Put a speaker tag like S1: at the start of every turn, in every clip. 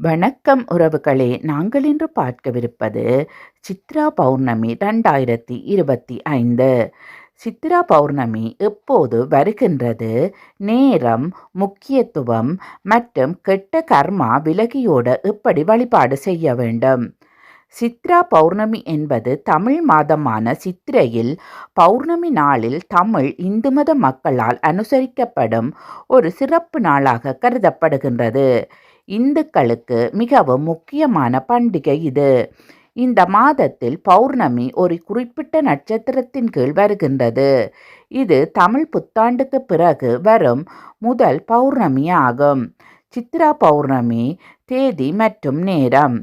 S1: வணக்கம் உறவுகளே. நாங்கள் இன்று பார்க்கவிருப்பது சித்ரா பௌர்ணமி ரெண்டாயிரத்தி இருபத்தி ஐந்து. சித்ரா பௌர்ணமி எப்போது வருகின்றது? நேரம் முக்கியத்துவம் மற்றும் கெட்ட கர்மா விலகியோட எப்படி வழிபாடு செய்ய வேண்டும்? சித்ரா பௌர்ணமி என்பது தமிழ் மாதமான சித்திரையில் பௌர்ணமி நாளில் தமிழ் இந்து மத மக்களால் அனுசரிக்கப்படும் ஒரு சிறப்பு நாளாக கருதப்படுகின்றது. இந்துக்களுக்கு மிகவும் முக்கியமான பண்டிகை இது. இந்த மாதத்தில் பௌர்ணமி ஒரு குறிப்பிட்ட நட்சத்திரத்தின் கீழ் வருகின்றது. இது தமிழ் புத்தாண்டுக்கு பிறகு வரும் முதல் பௌர்ணமி ஆகும் சித்ரா பௌர்ணமி தேதி மற்றும் நேரம்.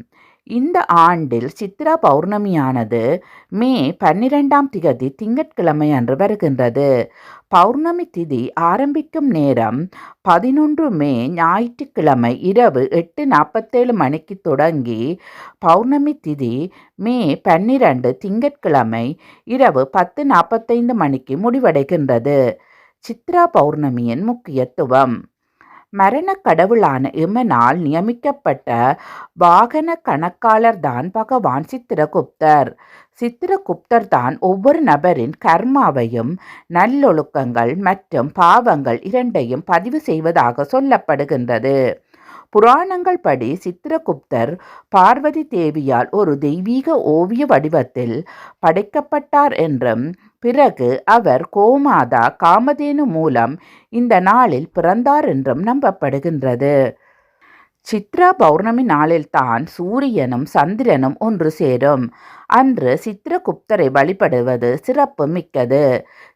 S1: இந்த ஆண்டில் சித்ரா பௌர்ணமியானது மே பன்னிரெண்டாம் திகதி திங்கட்கிழமை அன்று வருகின்றது. பௌர்ணமி திதி ஆரம்பிக்கும் நேரம் பதினொன்று மே ஞாயிற்றுக்கிழமை இரவு எட்டு நாற்பத்தேழு மணிக்கு தொடங்கி பௌர்ணமி திதி மே பன்னிரண்டு திங்கட்கிழமை இரவு பத்து நாற்பத்தைந்து மணிக்கு முடிவடைகின்றது. சித்ரா பௌர்ணமியின் முக்கியத்துவம். மரண கடவுளான இமனால் நியமிக்கப்பட்ட வாகன கணக்காளர் தான் பகவான் சித்திரகுப்தர். சித்திரகுப்தர் தான் ஒவ்வொரு நபரின் கர்மாவையும் நல்லொழுக்கங்கள் மற்றும் பாவங்கள் இரண்டையும் பதிவு செய்வதாக சொல்லப்படுகின்றது. புராணங்கள் படி சித்திரகுப்தர் பார்வதி தேவியால் ஒரு தெய்வீக ஓவிய வடிவத்தில் படைக்கப்பட்டார் என்றும் பிறகு அவர் கோமாதா காமதேனு மூலம் இந்த நாளில் பிறந்தார் என்றும் நம்பப்படுகின்றது. சித்ரா பௌர்ணமி நாளில்தான் சூரியனும் சந்திரனும் ஒன்று சேரும். அன்று சித்திரகுப்தரை வழிபடுவது சிறப்பு மிக்கது.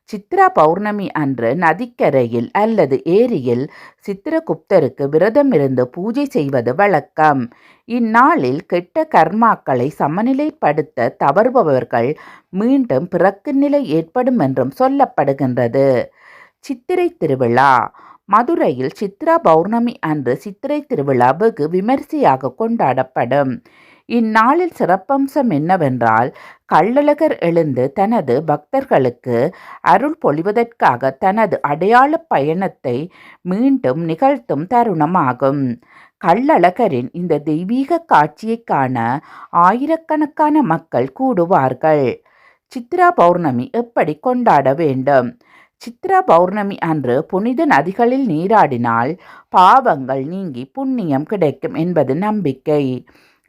S1: சித்ரா பௌர்ணமி அன்று நதிக்கரையில் அல்லது ஏரியில் சித்திரகுப்தருக்கு விரதமிருந்து பூஜை செய்வது வழக்கம். இந்நாளில் கெட்ட கர்மாக்களை சமநிலைப்படுத்த தவறுபவர்கள் மீண்டும் பிறக்கு நிலை ஏற்படும் என்றும் சொல்லப்படுகின்றது. சித்திரை திருவிழா. மதுரையில் சித்ரா பௌர்ணமி அன்று சித்திரை திருவிழா வெகு விமரிசையாக கொண்டாடப்படும். இந்நாளில் சிறப்பம்சம் என்னவென்றால் கள்ளழகர் எழுந்து தனது பக்தர்களுக்கு அருள் பொழிவதற்காக தனது அடையாள பயணத்தை மீண்டும் நிகழ்த்தும் தருணமாகும். கள்ளழகரின் இந்த தெய்வீக காட்சியை காண ஆயிரக்கணக்கான மக்கள் கூடுவார்கள். சித்ரா பௌர்ணமி எப்படி கொண்டாட வேண்டும்? சித்ரா பௌர்ணமி அன்று புனித நதிகளில் நீராடினால் பாவங்கள் நீங்கி புண்ணியம் கிடைக்கும் என்பது நம்பிக்கை.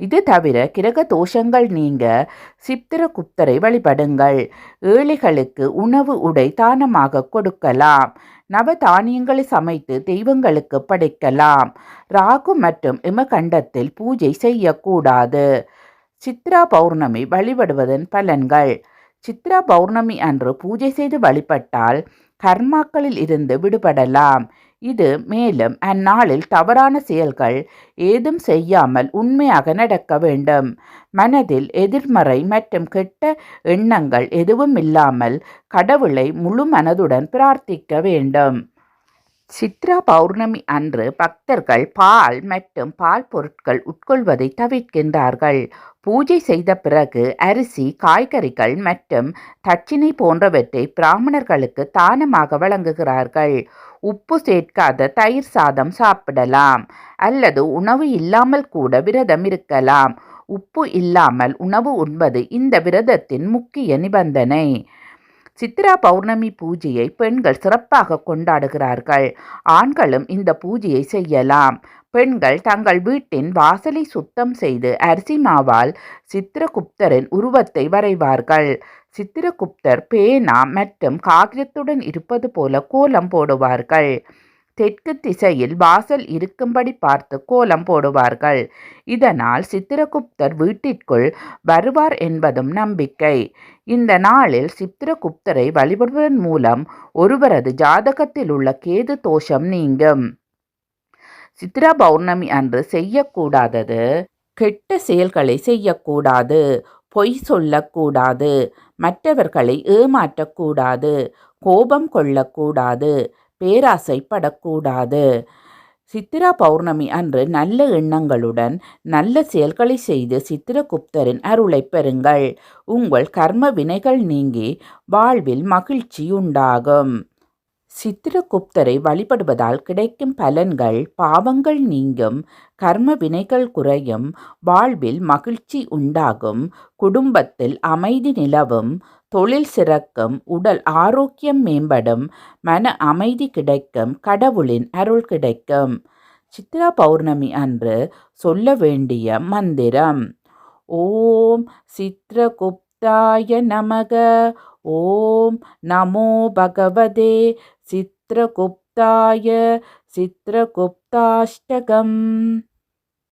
S1: இது தவிர கிரக தோஷங்கள் நீங்க சித்திரகுப்தரை வழிபடுங்கள். ஏழைகளுக்கு உணவு உடை தானமாக கொடுக்கலாம். நவ தானியங்களை சமைத்து தெய்வங்களுக்கு படைக்கலாம். ராகு மற்றும் இமகண்டத்தில் பூஜை செய்யக்கூடாது. சித்ரா பௌர்ணமி வழிபடுவதன் பலன்கள். சித்ரா பௌர்ணமி அன்று பூஜை செய்து வழிபட்டால் கர்மாக்களில் இருந்து விடுபடலாம். இது மேலும் அந்நாளில் தவறான செயல்கள் ஏதும் செய்யாமல் உண்மையாக நடக்க வேண்டும். மனதில் எதிர்மறை மற்றும் கெட்ட எண்ணங்கள் எதுவும் இல்லாமல் கடவுளை முழு மனதுடன் பிரார்த்திக்க வேண்டும். சித்ரா பௌர்ணமி அன்று பக்தர்கள் பால் மற்றும் பால் பொருட்கள் உட்கொள்வதை தவிர்க்கின்றார்கள். பூஜை செய்த பிறகு அரிசி காய்கறிகள் மற்றும் தட்சிணை போன்றவற்றை பிராமணர்களுக்கு தானமாக வழங்குகிறார்கள். உப்பு சேர்க்காத தயிர் சாதம் சாப்பிடலாம் அல்லது உணவு இல்லாமல் கூட விரதம் இருக்கலாம். உப்பு இல்லாமல் உணவு உண்பது இந்த விரதத்தின் முக்கிய நிபந்தனை. சித்ரா பௌர்ணமி பூஜையை பெண்கள் சிறப்பாக கொண்டாடுகிறார்கள். ஆண்களும் இந்த பூஜையை செய்யலாம். பெண்கள் தங்கள் வீட்டின் வாசலை சுத்தம் செய்து அரிசி மாவால் சித்திரகுப்தரின் உருவத்தை வரைவார்கள். சித்திரகுப்தர் பேனா மற்றும் காகிதத்துடன் இருப்பது போல கோலம் போடுவார்கள். தெற்கு திசையில் வாசல் இருக்கும்படி பார்த்து கோலம் போடுவார்கள். இதனால் சித்திரகுப்தர் வீட்டிற்குள் வருவார் என்பதும் நம்பிக்கை. இந்த நாளில் சித்திரகுப்தரை வழிபடுவதன் மூலம் ஒருவரது ஜாதகத்தில் உள்ள கேது தோஷம் நீங்கும். சித்திர பௌர்ணமி அன்று செய்யக்கூடாதது. கெட்ட செயல்களை செய்யக்கூடாது. பொய் சொல்லக்கூடாது. மற்றவர்களை ஏமாற்றக்கூடாது. கோபம் கொள்ளக்கூடாது. பேராசைப்படக்கூடாது. சித்திரா பௌர்ணமி அன்று நல்ல எண்ணங்களுடன் நல்ல செயல்களை செய்து சித்திரகுப்தரின் அருளை பெறுங்கள். உங்கள் கர்ம வினைகள் நீங்கி வாழ்வில் மகிழ்ச்சி உண்டாகும். சித்திரகுப்தரை வழிபடுவதால் கிடைக்கும் பலன்கள் பாவங்கள் நீங்கும் கர்ம வினைகள் குறையும் வாழ்வில் மகிழ்ச்சி உண்டாகும் குடும்பத்தில் அமைதி நிலவும் தொழில் சிறக்கும் உடல் ஆரோக்கியம் மேம்படும் மன அமைதி கிடைக்கும் கடவுளின் அருள் கிடைக்கும். சித்ரா பௌர்ணமி அன்று சொல்ல வேண்டிய மந்திரம். ஓம் சித்ரகுப்தாய நமக ஓம் நமோ பகவதே சித்ரகுப்தாய சித்ரகுப்தாஷ்டகம்.